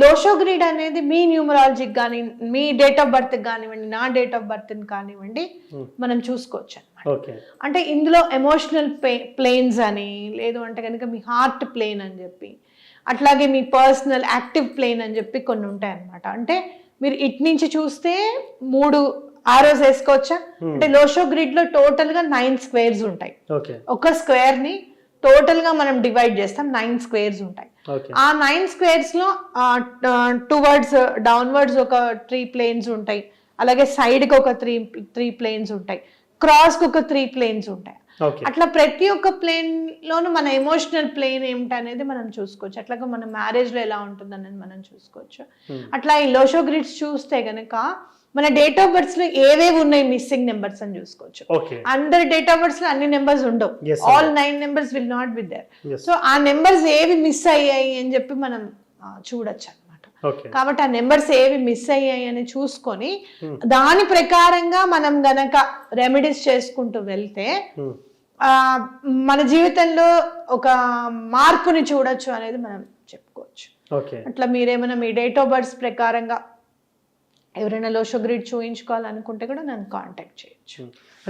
Lo Shu greed అనేది మీ న్యూమరాలజీకి కానీ మీ date of birth కానివ్వండి నా డేట్ ఆఫ్ బర్త్ కానివ్వండి Hmm. మనం చూసుకోవచ్చు అనమాట అంటే ఇందులో ఎమోషనల్ ప్లేన్స్ అని లేదు అంటే కనుక మీ హార్ట్ ప్లేన్ అని చెప్పి అట్లాగే మీ పర్సనల్ యాక్టివ్ ప్లేన్ అని చెప్పి కొన్ని ఉంటాయి అన్నమాట అంటే మీరు ఇటు నుంచి చూస్తే మూడు ఆరోస్ వేసుకోవచ్చా? Hmm. అంటే లోషో గ్రిడ్లో టోటల్గా నైన్ స్క్వేర్స్ ఉంటాయి. ఒక స్క్వేర్ని టోటల్గా మనం డివైడ్ చేస్తాం నైన్ స్క్వేర్స్ ఉంటాయి. ఆ నైన్ స్క్వేర్స్లో టువర్డ్స్ డౌన్వర్డ్స్ ఒక త్రీ ప్లేన్స్ ఉంటాయి. అలాగే సైడ్కి ఒక త్రీ త్రీ ప్లేన్స్ ఉంటాయి. క్రాస్కి ఒక త్రీ ప్లేన్స్ ఉంటాయి. అట్లా ప్రతి ఒక్క ప్లేన్ లోను మన ఎమోషనల్ ప్లేన్ ఏమిటి అనేది మనం చూసుకోవచ్చు. అట్లాగే మన మ్యారేజ్లో ఎలా ఉంటుంది అనేది మనం చూసుకోవచ్చు. Hmm. అట్లా ఈ లోషో గ్రిడ్స్ చూస్తే గనక మన డేట్ ఆఫ్ బర్త్స్లో ఏవేవి ఉన్నాయి మిస్సింగ్ నెంబర్స్ అని చూసుకోవచ్చు. అందరి డేట్ ఆఫ్ బర్త్స్లో అన్ని నెంబర్స్ ఉండవు. All nine numbers will not be there. So ఆ నెంబర్స్ ఏవి మిస్ అయ్యాయి అని చెప్పి మనం చూడొచ్చు. కాబట్టి ఆ నెంబర్స్ ఏవి మిస్ అయ్యాయి అని చూసుకొని Hmm. దాని ప్రకారంగా మనం గనక రెమెడీస్ చేసుకుంటూ వెళ్తే Hmm. మన జీవితంలో ఒక మార్పుని చూడొచ్చు అనేది మనం చెప్పుకోవచ్చు అట్లా మీరేమైనా మీ డేట్ ఆఫ్ బర్త్ ప్రకారంగా ఎవరైనా లోషో గ్రిడ్ చూయించుకోవాలనుకుంటే కూడా నన్ను కాంటాక్ట్ చేయొచ్చు Hmm.